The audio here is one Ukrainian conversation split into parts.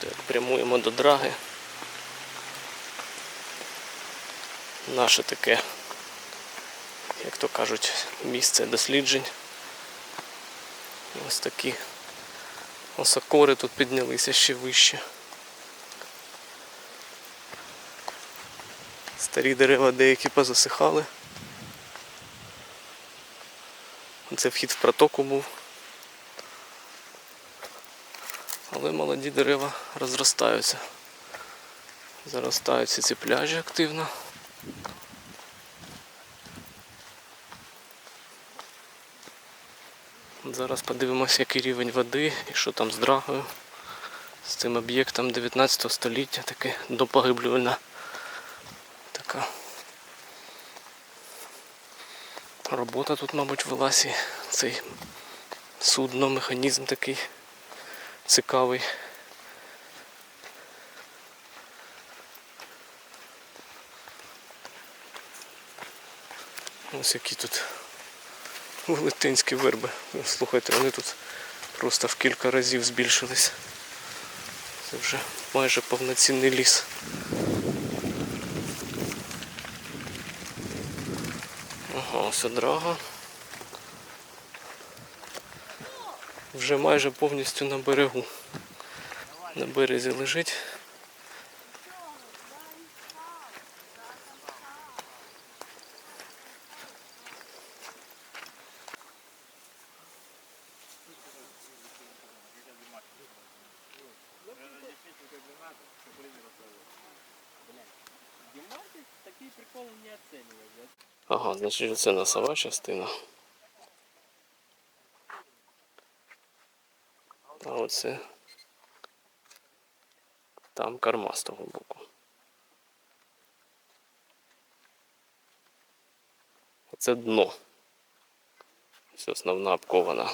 Так, прямуємо до драги. Наше таке, як то кажуть, місце досліджень. Ось такі осокори тут піднялися ще вище. Старі дерева деякі позасихали. Це вхід в протоку був. Але молоді дерева розростаються. Заростаються ці пляжі активно. Зараз подивимося, який рівень води і що там з драгою. З цим об'єктом 19 століття таке допогиблювальна така робота тут, мабуть, велась і цей судно, механізм такий цікавий. Ось які тут велетенські верби. Слухайте, вони тут просто в кілька разів збільшились. Це вже майже повноцінний ліс. Ага, ось драга. Вже майже повністю на берегу. На березі лежить. Ага, значить це носова частина. А оце там корма з того боку. Це дно. Ось основна обкована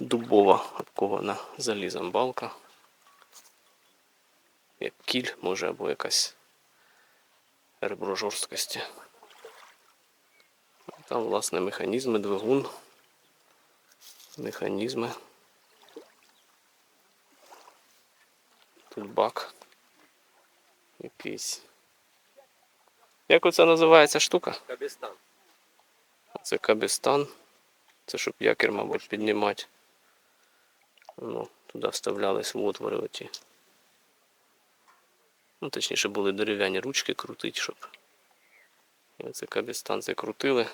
дубова обкована залізом балка. Як кіль, може, або якась ребро жорсткості. Там, власне, механізми, двигун, механізми. Тут якийсь. Як оце називається штука? Кабистан. Це кабістан. Це щоб якір, мабуть, піднімати. Ну, туди вставлялись в отвори оті. Ну, точніше були дерев'яні ручки крутить, щоб. І оце кабістан це крутили,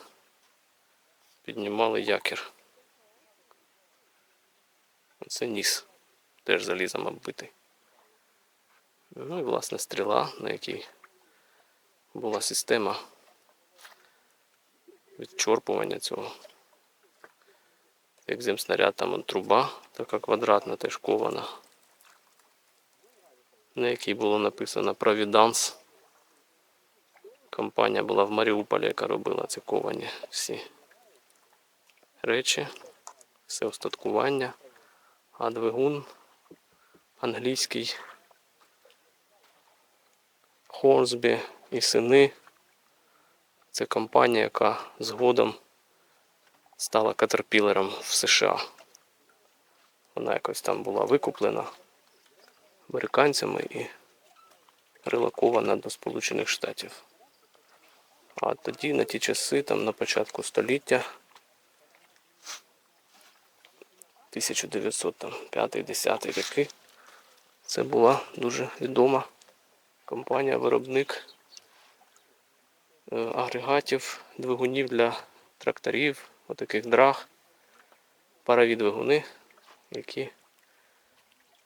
піднімали якір. Оце ніс. Теж залізом оббитий. Ну і власне стріла, на якій була система відчорпування цього. Як земснаряд, там он труба, така квадратна, теж кована, на якій було написано Провіданс. Компанія була в Маріуполі, яка робила ці ковані всі речі, все остаткування, а двигун англійський Хорсбі і сини. Це компанія, яка згодом стала катерпілером в США. Вона якось там була викуплена американцями і релокована до Сполучених Штатів. А тоді на ті часи, там на початку століття, 1905-10 роки, це була дуже відома компанія-виробник е, агрегатів, двигунів для тракторів, отаких драг, парові двигуни, які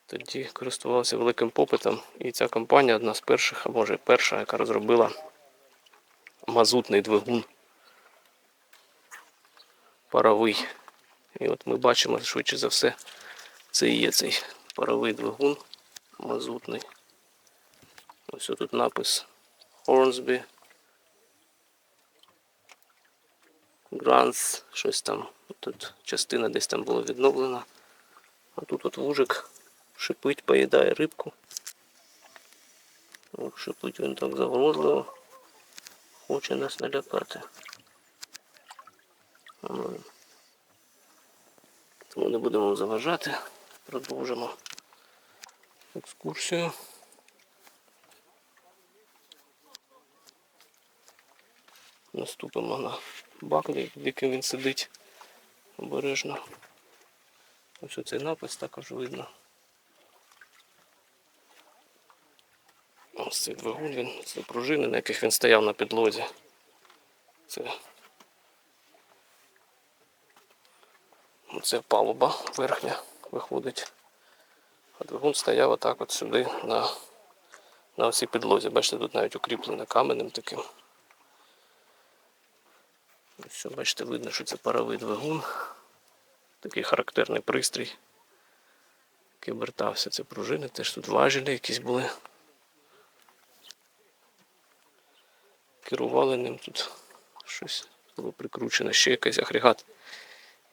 тоді користувалися великим попитом. І ця компанія одна з перших, а може перша, яка розробила мазутний двигун паровий. І от ми бачимо, швидше за все, це і є цей паровий двигун мазутний. Ось тут напис Hornsby. Гранс, щось там. Тут частина десь там була відновлена. А тут от вужик шипить, поїдає рибку. О, шипить він так загрозливо. Хоче нас налякати. Тому не будемо заважати. Продовжимо екскурсію. Наступимо на бак, під яким він сидить обережно. Ось оцей напис також видно. Ось цей двигун, він, це пружини, на яких він стояв на підлозі. Це, це палуба верхня виходить. А двигун стояв отак от сюди на, на всій підлозі. Бачите, тут навіть укріплене каменем таким. Ось бачите, видно, що це паровий двигун. Такий характерний пристрій. Який обертався. Це пружини, теж тут важелі якісь були. Керували ним тут щось було прикручено, ще якийсь агрегат.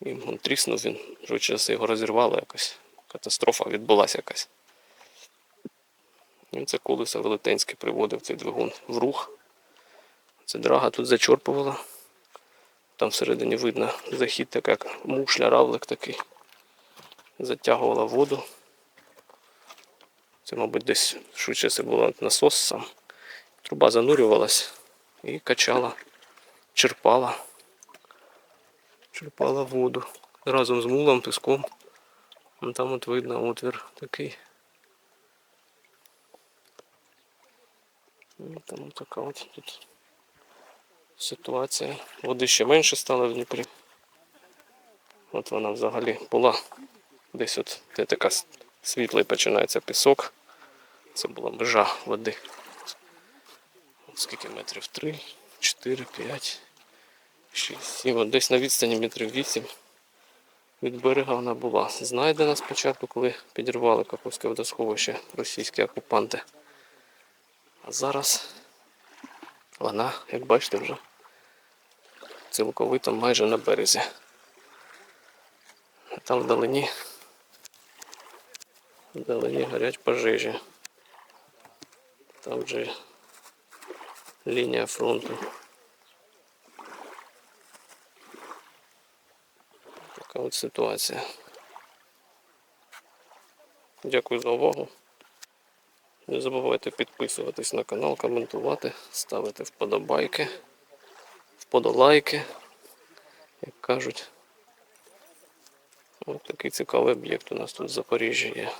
І він тріснув, він за його розірвало якось. Катастрофа відбулася якась. І це колесо велетенське приводив цей двигун в рух. Це драга тут зачорпувала. Там всередині видно захід, так як мушля, равлик такий. Затягувала воду. Це, мабуть, десь швидше це було насос сам. Труба занурювалась і качала, черпала. Черпала воду разом з мулом, піском. Там от видно отвір такий. Там така от тут ситуація. Води ще менше стало в Дніпрі. От вона взагалі була. Десь от де така с- світла і починається пісок. Це була межа води. Скільки метрів? 3, 4, 5, 6, 7. От десь на відстані метрів 8 від берега вона була знайдена спочатку, коли підірвали Каховське водосховище російські окупанти. А зараз вона, як бачите, вже цілковито майже на березі. А там вдалині, вдалині горять пожежі. Там вже лінія фронту. Така от ситуація. Дякую за увагу. Не забувайте підписуватись на канал, коментувати, ставити вподобайки, вподолайки, як кажуть. Ось такий цікавий об'єкт у нас тут в Запоріжжі є.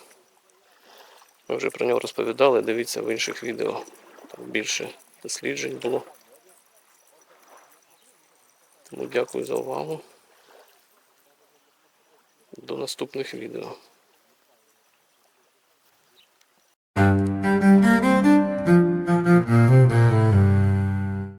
Ми вже про нього розповідали, дивіться в інших відео. Там більше досліджень було. Тому дякую за увагу. До наступних відео. Thank you.